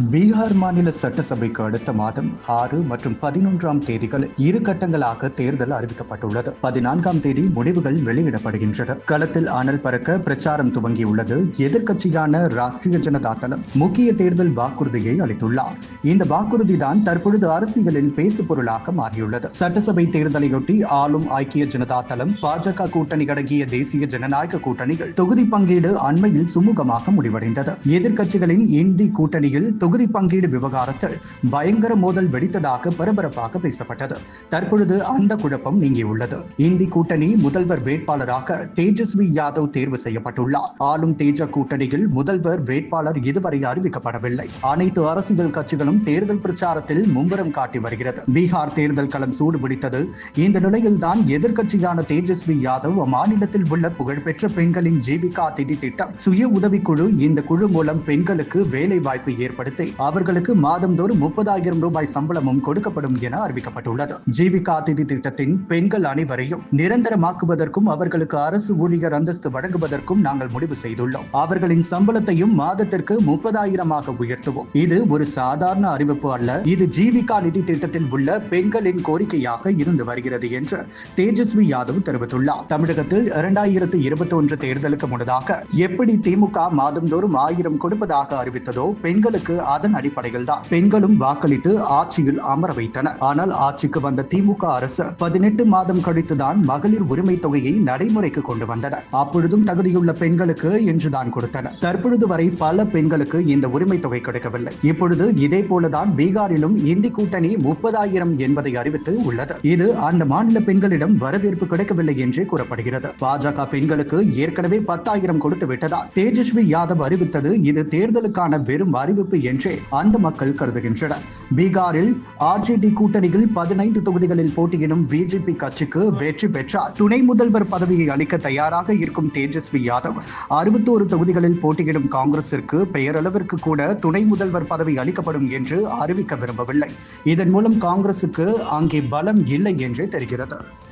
பீகார் மாநில சட்டசபைக்கு அடுத்த மாதம் ஆறு மற்றும் பதினொன்றாம் தேதிகள் இரு கட்டங்களாக தேர்தல் அறிவிக்கப்பட்டுள்ளது. பதினான்காம் தேதி முடிவுகள் வெளியிடப்படுகின்றன. களத்தில் அனல் பறக்க பிரச்சாரம் துவங்கியுள்ளது. எதிர்க்கட்சியான ராஷ்டிரிய ஜனதா தளம் முக்கிய தேர்தல் வாக்குறுதியை அளித்துள்ளார். இந்த வாக்குறுதி தான் தற்பொழுது அரசியலில் பேசு பொருளாக மாறியுள்ளது. சட்டசபை தேர்தலையொட்டி ஆளும் ஐக்கிய ஜனதா தளம் பாஜக கூட்டணி அடங்கிய தேசிய ஜனநாயக கூட்டணிகள் தொகுதி பங்கீடு அண்மையில் சுமூகமாக முடிவடைந்தது. எதிர்க்கட்சிகளின் இந்தி கூட்டணியில் தொகுதி பங்கீடு விவகாரத்தில் பயங்கர மோதல் வெடித்ததாக பரபரப்பாக பேசப்பட்டது. தற்பொழுது அந்த குழப்பம் நீங்கியுள்ளது. இந்தி கூட்டணி முதல்வர் வேட்பாளராக தேஜஸ்வி யாதவ் தேர்வு செய்யப்பட்டுள்ளார். ஆளும் தேஜ கூட்டணியில் முதல்வர் வேட்பாளர் இதுவரை அறிவிக்கப்படவில்லை. அனைத்து அரசியல் கட்சிகளும் தேர்தல் பிரச்சாரத்தில் மும்முரம் காட்டி வருகிறது. பீகார் தேர்தல் களம் சூடுபிடித்தது. இந்த நிலையில்தான் எதிர்க்கட்சியான தேஜஸ்வி யாதவ் அம்மாநிலத்தில் உள்ள புகழ்பெற்ற பெண்களின் ஜீவிகா திதி திட்டம் சுய உதவிக்குழு இந்த குழு மூலம் பெண்களுக்கு வேலை வாய்ப்பு ஏற்படுத்தி அவர்களுக்கு மாதந்தோறும் முப்பதாயிரம் ரூபாய் சம்பளமும் கொடுக்கப்படும் என அறிவிக்கப்பட்டுள்ளது. ஜீவிகா அதிதி திட்டத்தின் பெண்கள் அனைவரையும் நிரந்தரமாக்குவதற்கும் அவர்களுக்கு அரசு ஊழியர் அந்தஸ்து வழங்குவதற்கும் நாங்கள் முடிவு செய்துள்ளோம். அவர்களின் சம்பளத்தையும் மாதத்திற்கு முப்பதாயிரமாக உயர்த்துவோம். இது ஒரு சாதாரண அறிவிப்பு அல்ல. இது ஜீவிகா நிதி திட்டத்தில் உள்ள பெண்களின் கோரிக்கையாக இருந்து வருகிறது என்று தேஜஸ்வி யாதவ் தெரிவித்துள்ளார். தமிழகத்தில் இரண்டாயிரத்து இருபத்தி ஒன்று தேர்தலுக்கு முன்னதாக எப்படி திமுக மாதந்தோறும் ஆயிரம் கொடுப்பதாக அறிவித்ததோ பெண்களுக்கு அதன் அடிப்படையில் தான் பெண்களும் வாக்களித்து ஆட்சியில் அமர வைத்தனர். ஆனால் ஆட்சிக்கு வந்த திமுக அரசு பதினெட்டு மாதம் கழித்துதான் மகளிர் உரிமை தொகையை நடைமுறைக்கு கொண்டு வந்தனர். அப்பொழுதும் தகுதியுள்ள பெண்களுக்கு என்றுதான் கொடுத்தனர். தற்பொழுது வரை பல பெண்களுக்கு இந்த உரிமை தொகை கிடைக்கவில்லை. இப்பொழுது இதே போலதான் பீகாரிலும் இந்தி கூட்டணி முப்பதாயிரம் என்பதை அறிவித்து உள்ளது. இது அந்த மாநில பெண்களிடம் வரவேற்பு கிடைக்கவில்லை என்றே கூறப்படுகிறது. பாஜக பெண்களுக்கு ஏற்கனவே பத்தாயிரம் கொடுத்து விட்டதால் தேஜஸ்வி யாதவ் அறிவித்தது இது தேர்தலுக்கான வெறும் அறிவிப்பு என்றே அந்த மக்கள் கருதுகின்றனர். பீகாரில் ஆர்ஜேடி கூட்டணியில் பதினைந்து தொகுதிகளில் போட்டியிடும் பிஜேபி கட்சிக்கு வெற்றி பெற்றால் துணை முதல்வர் பதவியை அளிக்க தயாராக இருக்கும் தேஜஸ்வி யாதவ் அறுபத்தோரு தொகுதிகளில் போட்டியிடும் காங்கிரசிற்கு பெயரளவிற்கு கூட துணை முதல்வர் பதவி அளிக்கப்படும் என்று அறிவிக்க விரும்பவில்லை. இதன் மூலம் காங்கிரசுக்கு அங்கே பலம் இல்லை என்றே தெரிகிறது.